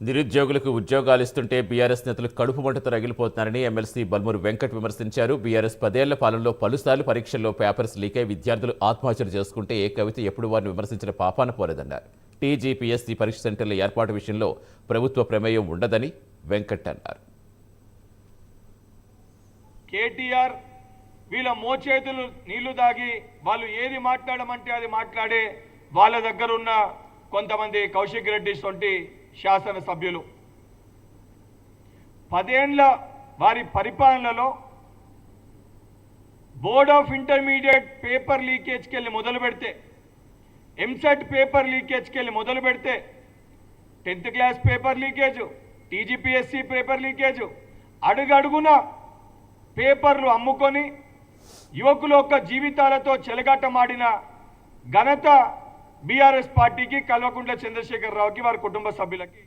నిరుద్యోగులకు ఉద్యోగాలు ఇస్తుంటే బీఆర్ఎస్ నేతలు కడుపు మంటతో రగిలిపోతున్నారని ఎమ్మెల్సీ బల్మూరు వెంకట్ విమర్శించారు. బీఆర్ఎస్ పదేళ్ళ పాలనలో పలుసార్లు పరీక్షల్లో పేపర్స్ లీకై విద్యార్థులు ఆత్మహత్యలు చేసుకుంటే ఏ కవిత ఎప్పుడు వారిని విమర్శించిన పాపాన పోలేదన్నారు. టీజీపీఎస్సీ పరీక్ష సెంటర్ల ఏర్పాటు విషయంలో ప్రభుత్వ ప్రమేయం ఉండదని వెంకట్ అన్నారు. కేటీఆర్ వీళ్ళ మోచేతులు నీళ్ళు దాగి వాళ్ళు ఏది మాట్లాడమంటే అది మాట్లాడే వాళ్ళ దగ్గర ఉన్న కొంతమంది కౌశిక్ రెడ్డి వంటి శాసనసభ్యులు. పదేండ్ల వారి పరిపాలనలో బోర్డ్ ఆఫ్ ఇంటర్మీడియట్ పేపర్ లీకేజ్కి వెళ్ళి మొదలు పెడితే ఎంసెట్ పేపర్ లీకేజ్కి వెళ్ళి మొదలు పెడితే tenth class paper leakage TGPSC paper leakage అడుగడుగున పేపర్లు అమ్ముకొని యువకుల యొక్క జీవితాలతో చెలగాటమాడిన ఘనత బీఆర్ఎస్ పార్టీకి కల్వకుంట్ల చంద్రశేఖరరావుకి వారి కుటుంబ సభ్యులకి.